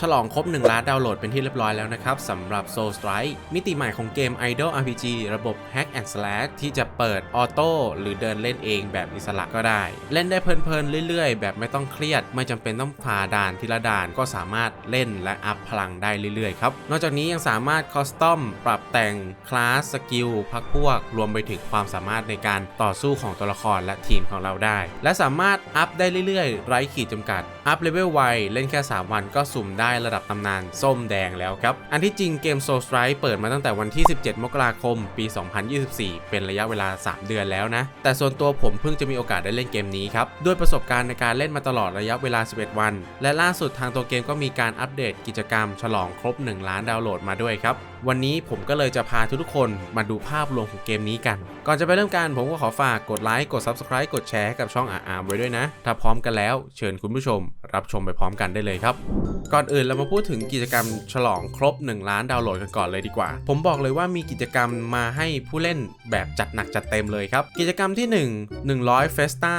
ฉลองครบ 1 ล้านดาวน์โหลดเป็นที่เรียบร้อยแล้วนะครับสำหรับ Soul Strike มิติใหม่ของเกม Idol RPG ระบบ Hack and Slash ที่จะเปิดออโต้หรือเดินเล่นเองแบบอิสระก็ได้ เล่นได้เพลินๆเรื่อยๆ แบบไม่ต้องเครียด ไม่จำเป็นต้องผ่าด่านทีละด่านก็สามารถเล่นและอัพพลังได้เรื่อยๆครับ นอกจากนี้ยังสามารถคอสตอมปรับแต่งคลาสสกิลพักพวก รวมไปถึงความสามารถในการต่อสู้ของตัวละครและทีมของเราได้ และสามารถอัพได้เรื่อยๆ ไร้ขีดจำกัด อัพเลเวลไวเล่นแค่ 3 วันก็สุ่มได้ระดับตำนานส้มแดงแล้วครับ อันที่จริงเกม Soul Strike เปิดมาตั้งแต่วันที่ 17 มกราคม ปี 2024 เป็นระยะเวลา 3 เดือนแล้วนะ แต่ส่วนตัวผมเพิ่งจะมีโอกาสได้เล่นเกมนี้ครับ ด้วยประสบการณ์ในการเล่นมาตลอดระยะเวลา 11 วัน และล่าสุดทางตัวเกมก็มีการอัปเดตกิจกรรม ฉลองครบ 1 ล้านดาวน์โหลดมาด้วยครับวันนี้ผมก็เลยจะพาทุกๆคนมาดูภาพรวมของเกมนี้กัน ก่อนจะไปเริ่มการผมก็ขอฝากกดไลค์กด Subscribe กดแชร์ให้กับช่องอาอาร์ไว้ด้วยนะ ถ้าพร้อมกันแล้วเชิญคุณผู้ชมรับชมไปพร้อมกันได้เลยครับ ก่อนอื่นเรามาพูดถึงกิจกรรมฉลองครบ 1 ล้านดาวน์โหลดกันก่อนเลยดีกว่า ผมบอกเลยว่ามีกิจกรรมมาให้ผู้เล่นแบบจัดหนักจัดเต็มเลยครับ กิจกรรมที่ 1 100เฟสตา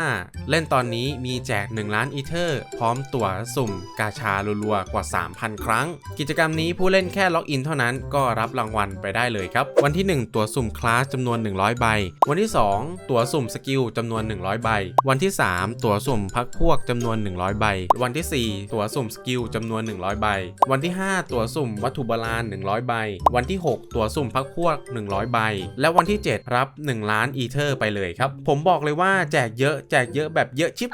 เล่นตอนนี้มีแจก 1 ล้านอีเทอร์พร้อมตั๋วสุ่มกาชารัวๆกว่า 3,000 ครั้ง กิจกรรมนี้ผู้เล่นแค่ล็อกอินเท่านั้นก็รับรางวัลไปได้เลยครับ วันที่ 1 ตั๋วสุ่มคลาสจำนวน 100 ใบ วันที่ 2 ตั๋วสุ่มสกิลจำนวน 100 ใบ วันที่ 3 ตั๋วสุ่มพักพวกจำนวน 100 ใบวันที่ 4 ตั๋วสุ่มสกิลจำนวน 100 ใบ วันที่ 5 ตั๋วสุ่มวัตถุโบราณ 100 ใบ วันที่ 6 ตั๋วสุ่มพักพวก 100 ใบ และวันที่ 7 รับ 1 ล้านอีเทอร์ไปเลยครับ ผมบอกเลยว่าแจกเยอะแจกเยอะแบบเยอะชิบ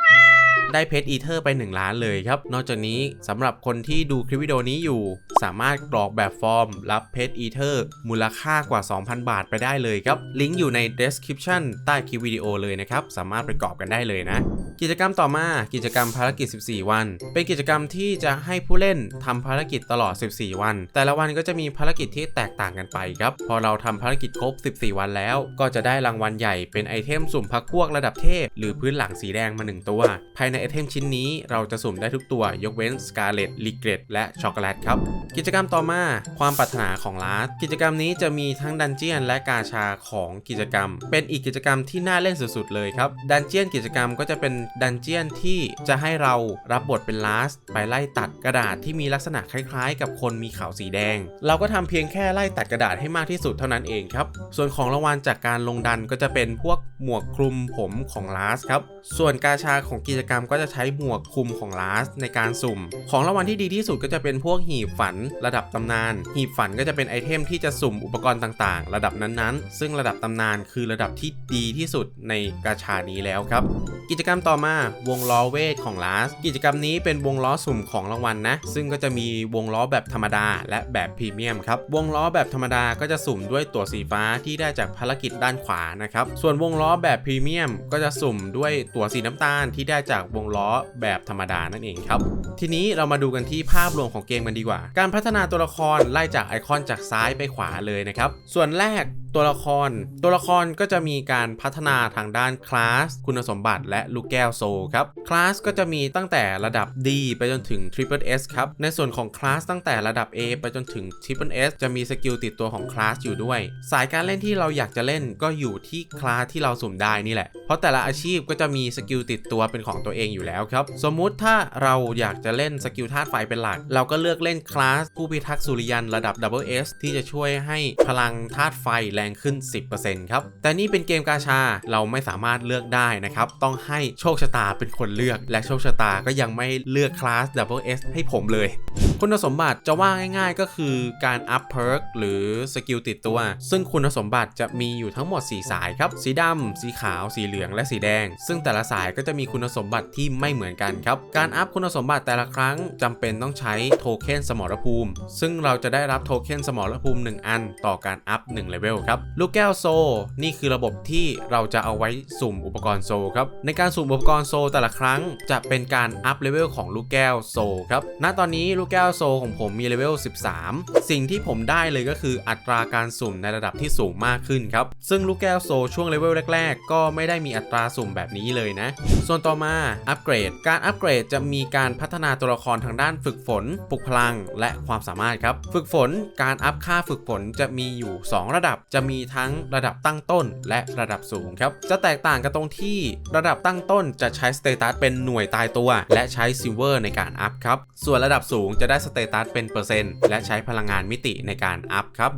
ได้เพชรอีเทอร์ไป 1 ล้านเลยครับ นอกจากนี้สำหรับคนที่ดูคลิปวิดีโอนี้อยู่ สามารถกรอกแบบฟอร์ม รับเพชรอีเทอร์มูลค่ากว่า 2,000 บาทไปได้เลยครับ ลิงก์อยู่ใน description ใต้คลิปวิดีโอเลยนะครับ สามารถไปกรอกกันได้เลยนะ กิจกรรมต่อมากิจกรรมภารกิจ 14 วัน เป็นกิจกรรมที่จะให้ผู้เล่นทำภารกิจตลอด 14 วัน แต่ละวันก็จะมีภารกิจที่แตกต่างกันไปครับ พอเราทำภารกิจครบ 14 วันแล้ว ก็จะได้รางวัลใหญ่เป็นไอเทมสุ่มพักพวกระดับเทพ หรือพื้นหลังสีแดงมา 1 ตัว ภายในไอเทมชิ้นนี้เราจะสุ่มได้ทุกตัวยกเว้นสกาเลตลิเกตและช็อกโกแลตครับ กิจกรรมต่อมาความปรารถนาของลาสกิจกรรมนี้จะมีทั้งดันเจียนและกาชาของกิจกรรม เป็นอีกกิจกรรมที่น่าเล่นสุดๆเลยครับ ดันเจียนกิจกรรมก็จะเป็นดันเจียนที่จะให้เรารับบทเป็นลาสไปไล่ตัดกระดาษที่มีลักษณะคล้ายๆ กับคนมีขาวสีแดง เราก็ทำเพียงแค่ไล่ตัดกระดาษให้มากที่สุดเท่านั้นเองครับ ส่วนของรางวัลจากการลงดันก็จะเป็นพวกหมวกคลุมผมของลาสครับ ส่วนกาชาของกิจกรรมก็จะใช้หมวกคุมของลาสในการสุ่ม ของรางวัลที่ดีที่สุดก็จะเป็นพวกหีบฝันระดับตำนาน หีบฝันก็จะเป็นไอเทมที่จะสุ่มอุปกรณ์ต่างๆ ระดับนั้นๆ ซึ่งระดับตำนานคือระดับที่ดีที่สุดในกาชานี้แล้วครับ กิจกรรมต่อมาวงล้อเวทของลาสกิจกรรมนี้เป็นวงล้อสุ่มของรางวัลนะ ซึ่งก็จะมีวงล้อแบบธรรมดา และแบบพรีเมียมครับวงล้อแบบธรรมดาก็จะสุ่มด้วยตั๋วสีฟ้าที่ได้จากภารกิจด้านขวานะครับส่วนวงล้อแบบพรีเมียมก็จะสุ่มด้วยตั๋วสีน้ำตาลที่ได้จากวงล้อแบบธรรมดานั่นเองครับ ทีนี้เรามาดูกันที่ภาพรวมของเกมกันดีกว่า การพัฒนาตัวละครไล่จากไอคอนจากซ้ายไปขวาเลยนะครับ ส่วนแรก ตัวละคร ตัวละครก็จะมีการพัฒนาทางด้านคลาส คุณสมบัติและลูกแก้วโซครับ คลาสก็จะมีตั้งแต่ระดับ D ไปจนถึง Triple S ครับ ในส่วนของคลาสตั้งแต่ระดับ A ไปจนถึง Triple S จะมีสกิลติดตัวของคลาสอยู่ด้วย สายการเล่นที่เราอยากจะเล่นก็อยู่ที่คลาสที่เราสุ่มได้นี่แหละ เพราะแต่ละอาชีพก็จะมีสกิลติดตัวเป็นของตัวเองอยู่แล้วครับ สมมุติถ้าเราอยากจะเล่นสกิลธาตุไฟเป็นหลัก เราก็เลือกเล่นคลาสผู้พิทักษ์สุริยันระดับ Double S ที่จะช่วยให้พลังธาตุไฟและรงขึ้น 10%ครับ แต่นี่เป็นเกมกาชาเราไม่สามารถเลือกได้นะครับ ต้องให้โชคชะตาเป็นคนเลือก และโชคชะตาก็ยังไม่เลือกคลาส Double S ให้ผมเลย คุณสมบัติจะว่าง่ายๆก็คือการอัพเพิร์กหรือสกิลติดตัว ซึ่งคุณสมบัติจะมีอยู่ทั้งหมด 4 สายครับ สีดำสีขาว สีเหลือง และสีแดง ซึ่งแต่ละสายก็จะมีคุณสมบัติที่ไม่เหมือนกันครับ การอัพคุณสมบัติแต่ละครั้งจำเป็นต้องใช้โทเค็นสมรภูมิ ซึ่งเราจะได้รับโทเค็นสมรภูมิ 1 อัน ต่อการอัพ1เลเวลครับ ลูกแก้วโซ นี่คือระบบที่เราจะเอาไว้สุ่มอุปกรณ์โซครับ ในการสุ่มอุปกรณ์โซแต่ละครั้ง จะเป็นการอัพเลเวลของลูกแก้วโซครับ ณ ตอนนี้ลูกแก้วโซของผมมีเลเวล 13 สิ่งที่ผมได้เลยก็คืออัตราการสุ่มในระดับที่สูงมากขึ้นครับ ซึ่งลูกแก้วโซช่วงเลเวลแรก ๆ ก็ไม่ได้มีอัตราสุ่มแบบนี้เลยนะ ส่วนต่อมาอัปเกรด การอัปเกรดจะมีการพัฒนาตัวละครทางด้านฝึกฝนปลุกพลัง และความสามารถครับ ฝึกฝน การอัพค่าฝึกฝนจะมีอยู่ 2 ระดับ จะมีทั้งระดับตั้งต้น และระดับสูงครับ จะแตกต่างกันตรงที่ระดับตั้งต้นจะใช้สเตตัสเป็นหน่วยตายตัว และใช้ซิลเวอร์ในการอัพครับ ส่วนระดับสูงจะได้สเตตัสเป็นเปอร์เซ็นต์และใช้พลังงานมิติในการอัพครับ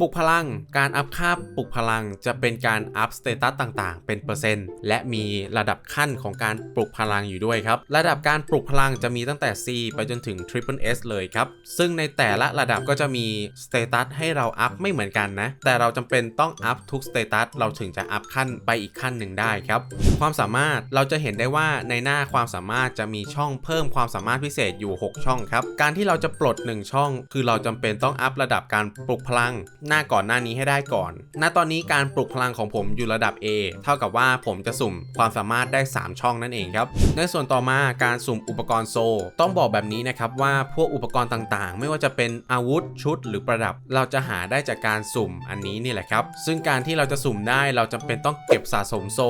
ปลุกพลัง การอัพค่าปลุกพลังจะเป็นการอัพสเตตัสต่างๆ เป็นเปอร์เซ็นต์และมีระดับขั้นของการปลุกพลังอยู่ด้วยครับ ระดับการปลุกพลังจะมีตั้งแต่ C ไปจนถึง Triple S เลยครับ ซึ่งในแต่ละระดับก็จะมีสเตตัสให้เราอัพไม่เหมือนกันนะ แต่เราจำเป็นต้องอัพทุกสเตตัสเราถึงจะอัพขั้นไปอีกขั้นหนึ่งได้ครับ ความสามารถเราจะเห็นได้ว่าในหน้าความสามารถจะมีช่องเพิ่มความสามารถพิเศษอยู่ 6 ช่องครับ การที่เราจะปลด 1 ช่อง คือเราจำเป็นต้องอัพระดับการปลุกพลัง หน้าก่อนหน้านี้ให้ได้ก่อน ณ ตอนนี้การปลุกพลังของผมอยู่ระดับ A เท่ากับว่าผมจะสุ่มความสามารถได้ 3 ช่องนั่นเองครับ ในส่วนต่อมาการสุ่มอุปกรณ์โซ ต้องบอกแบบนี้นะครับว่าพวกอุปกรณ์ต่างๆ ไม่ว่าจะเป็นอาวุธชุดหรือประดับ เราจะหาได้จากการสุ่มอันนี้นี่แหละครับ ซึ่งการที่เราจะสุ่มได้เราจำเป็นต้องเก็บสะสมโซ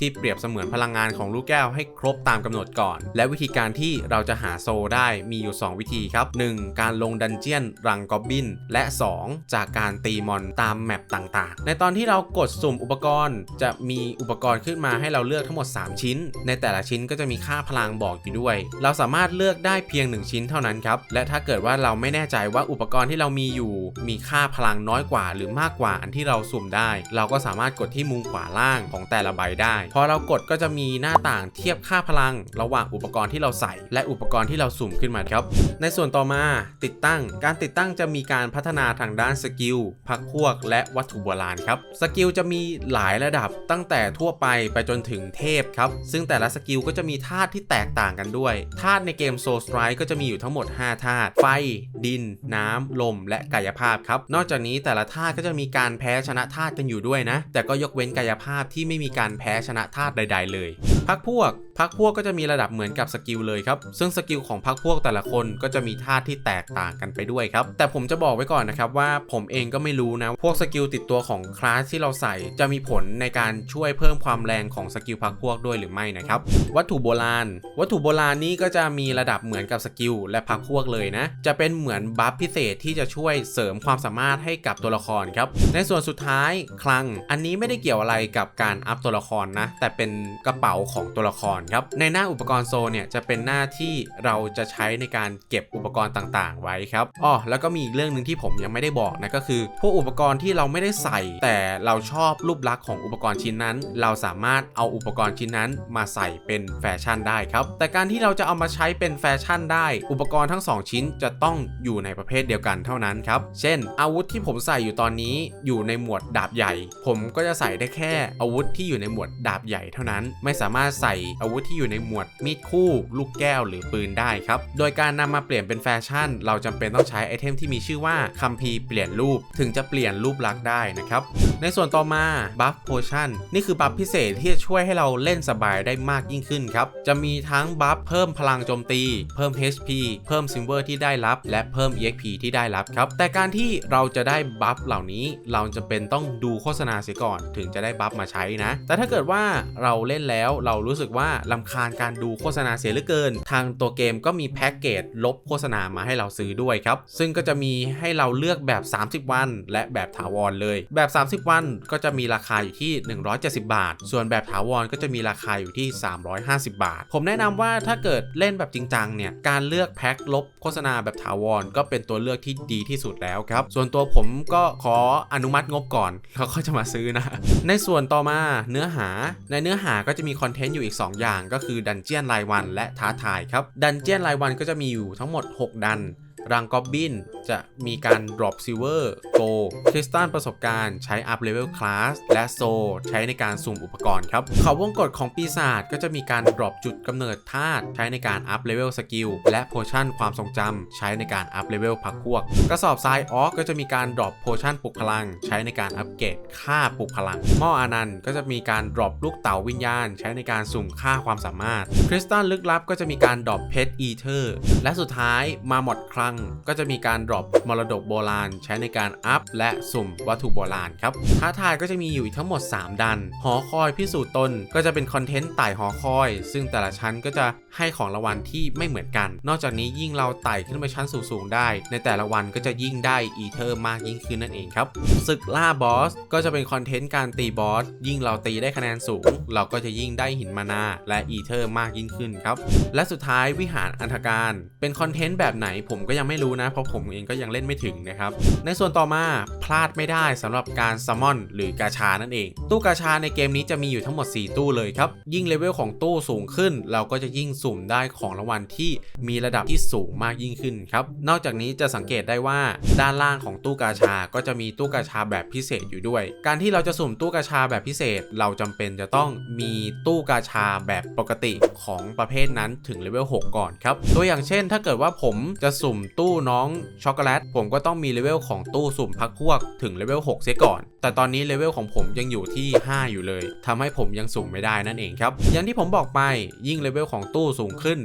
ที่เปรียบเสมือนพลังงานของลูกแก้วให้ครบตามกำหนดก่อน และวิธีการที่เราจะหาโซได้มีอยู่ 2 วิธีครับ 1. การลงดันเจียนรังกอบบิน และ 2. จากการตีมอนตามแมปต่างๆ ในตอนที่เรากดสุ่มอุปกรณ์ จะมีอุปกรณ์ขึ้นมาให้เราเลือกทั้งหมด 3 ชิ้น ในแต่ละชิ้นก็จะมีค่าพลังบอกอยู่ด้วย เราสามารถเลือกได้เพียง 1 ชิ้นเท่านั้นครับ และถ้าเกิดว่าเราไม่แน่ใจว่าอุปกรณ์ที่เรามีอยู่ มีค่าพลังน้อยกว่า หรือมากกว่าอันที่เราสุ่มได้ เราก็สามารถกดที่มุมขวาล่างของแต่ละใบได้พอเรากดก็จะมีหน้าต่างเทียบค่าพลัง ระหว่างอุปกรณ์ที่เราใส่ และอุปกรณ์ที่เราสุ่มขึ้นมาครับ ในส่วนวนต่อมาติดตั้ง การติดตั้งจะมีการพัฒนาทางด้านสกิลพักพวก และวัตถุโบราณครับ สกิลจะมีหลายระดับตั้งแต่ทั่วไปไปจนถึงเทพครับ ซึ่งแต่ละสกิลก็จะมีธาตุที่แตกต่างกันด้วย ธาตุในเกม Soul Strike ก็จะมีอยู่ทั้งหมด 5 ธาตุ ไฟ ดิน น้ำ ลม และกายภาพครับ นอกจากนี้แต่ละธาตุก็จะมีการแพ้ชนะธาตุกันอยู่ด้วยนะ แต่ก็ยกเว้นกายภาพที่ไม่มีการแพ้ชนะธาตุใด ๆ เลยพักพวกพักพวกก็จะมีระดับเหมือนกับสกิลเลยครับ ซึ่งสกิลของพักพวกแต่ละคนก็จะมีธาตุที่แตกต่างกันไปด้วยครับ แต่ผมจะบอกไว้ก่อนนะครับว่าผมเองก็ไม่รู้นะ พวกสกิลติดตัวของคลาสที่เราใส่จะมีผลในการช่วยเพิ่มความแรงของสกิลพักพวกด้วยหรือไม่นะครับ วัตถุโบราณ วัตถุโบราณนี้ก็จะมีระดับเหมือนกับสกิลและพักพวกเลยนะ จะเป็นเหมือนบัฟพิเศษที่จะช่วยเสริมความสามารถให้กับตัวละครครับ ในส่วนสุดท้ายคลัง อันนี้ไม่ได้เกี่ยวอะไรกับการอัพตัวละครนะ แต่เป็นกระเป๋าของตัวละครครับ ในหน้าอุปกรณ์โซเนี่ยจะเป็นหน้าที่เราจะใช้ในการเก็บอุปปกรณ์ต่างๆ ไว้ครับอ๋อแล้วก็มีอีกเรื่องหนึ่งที่ผมยังไม่ได้บอกนะก็คือ พวกอุปกรณ์ที่เราไม่ได้ใส่ แต่เราชอบรูปลักษณ์ของอุปกรณ์ชิ้นนั้น เราสามารถเอาอุปกรณ์ชิ้นนั้นมาใส่เป็นแฟชั่นได้ครับแต่การที่เราจะเอามาใช้เป็นแฟชั่นได้ อุปกรณ์ทั้ง 2 ชิ้นจะต้องอยู่ในประเภทเดียวกันเท่านั้นครับเช่น อาวุธที่ผมใส่อยู่ตอนนี้อยู่ในหมวดดาบใหญ่ ผมก็จะใส่ได้แค่อาวุธที่อยู่ในหมวดดาบใหญ่เท่านั้น ไม่สามารถใส่อาวุธที่อยู่ในหมวดมีดคู่ ลูกแก้วหรือปืนได้ครับโดยการนำมาเปลี่ยนเป็นแฟชั่น เราจำเป็นต้องใช้ไอเทมที่มีชื่อว่าคัมภีร์เปลี่ยนรูปถึงจะเปลี่ยนรูปลักษณ์ได้นะครับ ในส่วนต่อมาบัฟโพชั่นนี่คือบัฟพิเศษที่จะช่วยให้เราเล่นสบายได้มากยิ่งขึ้นครับ จะมีทั้งบัฟเพิ่มพลังโจมตี เพิ่ม HP เพิ่มซิมเวอร์ที่ได้รับ และเพิ่ม EXP ที่ได้รับครับ แต่การที่เราจะได้บัฟเหล่านี้เราจะเป็นต้องดูโฆษณาเสียก่อน ถึงจะได้บัฟมาใช้นะ แต่ถ้าเกิดว่าเราเล่นแล้วเรารู้สึกว่าลำคาญการดูโฆษณาเสียเหลือเกิน ทางตัวเกมก็มีแพ็กเกจลบโฆษษณามาให้เราซื้อด้วยครับ ซึ่งก็จะมีให้เราเลือกแบบ 30 วัน และแบบถาวรเลย แบบ 30 วันก็จะมีราคาอยู่ที่ 170 บาท ส่วนแบบถาวรก็จะมีราคาอยู่ที่ 350 บาท ผมแนะนำว่าถ้าเกิดเล่นแบบจริงจังเนี่ย การเลือกแพ็คลบโฆษณาแบบถาวรก็เป็นตัวเลือกที่ดีที่สุดแล้วครับ ส่วนตัวผมก็ขออนุมัติงบก่อนแล้วก็จะมาซื้อนะ ในส่วนต่อมาเนื้อหา ในเนื้อหาก็จะมีคอนเทนต์อยู่อีก 2 อย่าง ก็คือดันเจียนรายวันและท้าทายครับ ดันเจียนรายวันก็จะมีอยู่ทั้งหมด6 ดัน รังกอบบินจะมีการ drop silver go คริสตัลประสบการณ์ใช้ up level class และโซใช้ในการสุ่มอุปกรณ์ครับ เขาวงกฎของปีศาจก็จะมีการ drop จุดกำเนิดธาตุใช้ในการ up level skill และ potion ความทรงจำใช้ในการ up level พักพวก กระสอบทรายออกก็จะมีการ drop potion ปลุกพลัง ใช้ในการอัปเกรดค่าปลุกพลังหม้ออานันต์ก็จะมีการ drop ลูกเต๋าวิญญาณ ใช้ในการสุ่มค่าความสามารถ คริสตัลลึกลับก็จะมีการ drop เพชรอีเทอร์และสุดท้ายมาหมดคลังก็จะมีการ drop มรดกโบราณ ใช้ในการอัพและสุ่มวัตถุโบราณครับท้าทายก็จะมีอยู่ทั้งหมด 3 ดัน หอคอยพิสูจน์ตนก็จะเป็นคอนเทนต์ไต่หอคอย ซึ่งแต่ละชั้นก็จะให้ของรางวัลที่ไม่เหมือนกัน นอกจากนี้ยิ่งเราไต่ขึ้นไปชั้นสูงๆได้ ในแต่ละวันก็จะยิ่งได้อีเทอร์มากยิ่งขึ้นนั่นเองครับศึกล่าบอสก็จะเป็นคอนเทนต์การตีบอสยิ่งเราตีได้คะแนนสูง เราก็จะยิ่งได้หินมานาและอีเทอร์มากยิ่งขึ้นครับและสุดท้ายวิหารอันธการ เป็นคอนเทนต์แบบไหนผมก็ยังยังไม่รู้นะ เพราะผมเองก็ยังเล่นไม่ถึงนะครับ ในส่วนต่อมาพลาดไม่ได้สำหรับการซัมมอนหรือกาชานั่นเอง ตู้กาชาในเกมนี้จะมีอยู่ทั้งหมด 4 ตู้เลยครับ ยิ่งเลเวลของตู้สูงขึ้น เราก็จะยิ่งสุ่มได้ของรางวัลที่มีระดับที่สูงมากยิ่งขึ้นครับ นอกจากนี้จะสังเกตได้ว่าด้านล่างของตู้กาชา ก็จะมีตู้กาชาแบบพิเศษอยู่ด้วย การที่เราจะสุ่มตู้กาชาแบบพิเศษ เราจำเป็นจะต้องมีตู้กาชาแบบปกติของประเภทนั้นถึงเลเวล6ก่อนครับ ตัวอย่างเช่น ถ้าเกิดว่าผมจะสุ่มตู้น้องช็อกโกแลตผมก็ต้องมีเลเวลของตู้สุ่มพักพวกถึงเลเวล6เสียก่อน แต่ตอนนี้เลเวลของผมยังอยู่ที่ 5 อยู่เลยทำให้ผมยังสุ่มไม่ได้นั่นเองครับ อย่างที่ผมบอกไปยิ่งเลเวลของตู้สูงขึ้น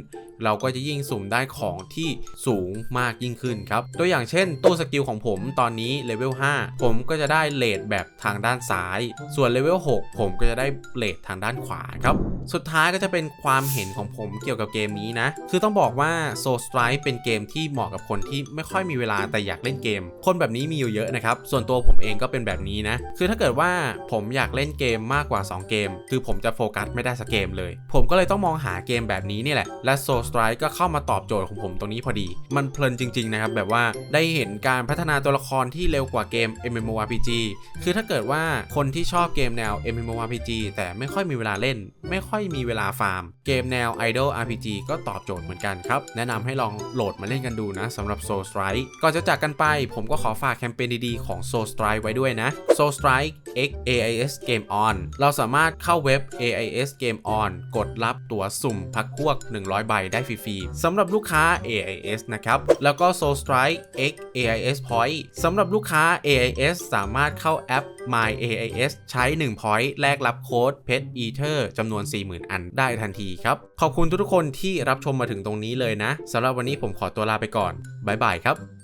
เราก็จะยิ่งสุ่มได้ของที่สูงมากยิ่งขึ้นครับ ตัวอย่างเช่น ตู้สกิลของผมตอนนี้เลเวล5ผมก็จะได้เลทแบบทางด้านซ้าย ส่วนเลเวล6ผมก็จะได้เลททางด้านขวาครับสุดท้ายก็จะเป็นความเห็นของผมเกี่ยวกับเกมนี้นะ คือต้องบอกว่า Soul Strike เป็นเกมที่เหมาะกับคนที่ไม่ค่อยมีเวลาแต่อยากเล่นเกม คนแบบนี้มีอยู่เยอะนะครับ ส่วนตัวผมเองก็เป็นแบบนี้นะ คือถ้าเกิดว่าผมอยากเล่นเกมมากกว่า 2 เกม คือผมจะโฟกัสไม่ได้สักเกมเลย ผมก็เลยต้องมองหาเกมแบบนี้นี่แหละ และ Soul Strike ก็เข้ามาตอบโจทย์ของผมตรงนี้พอดี มันเพลินจริง ๆ นะครับ แบบว่าได้เห็นการพัฒนาตัวละครที่เร็วกว่าเกม MMORPG คือถ้าเกิดว่าคนที่ชอบเกมแนว MMORPG แต่ไม่ค่อยมีเวลาเล่น ไม่ค่อยมีเวลาฟาร์ม เกมแนว Idol RPG ก็ตอบโจทย์เหมือนกันครับ แนะนำให้ลองโหลดมาเล่นกันดูนะสำหรับ Soul Strike ก่อนจะจากกันไป ผมก็ขอฝากแคมเปญดีๆของ Soul Strike ไว้ด้วยนะ Soul Strike X AIS Game On เราสามารถเข้าเว็บ AIS Game On กดรับตั๋วสุ่มพักพวก 100 ใบได้ได้ฟรีๆสำหรับลูกค้า AIS นะครับ แล้วก็ Soul Strike X AIS Point สำหรับลูกค้า AIS สามารถเข้าแอป My AIS ใช้ 1 point แลกรับโค้ด Pet Eater จำนวน 40,000 อันได้ทันทีครับ ขอบคุณทุกๆคนที่รับชมมาถึงตรงนี้เลยนะสำหรับวันนี้ผมขอตัวลาไปก่อนบ๊ายบายครับ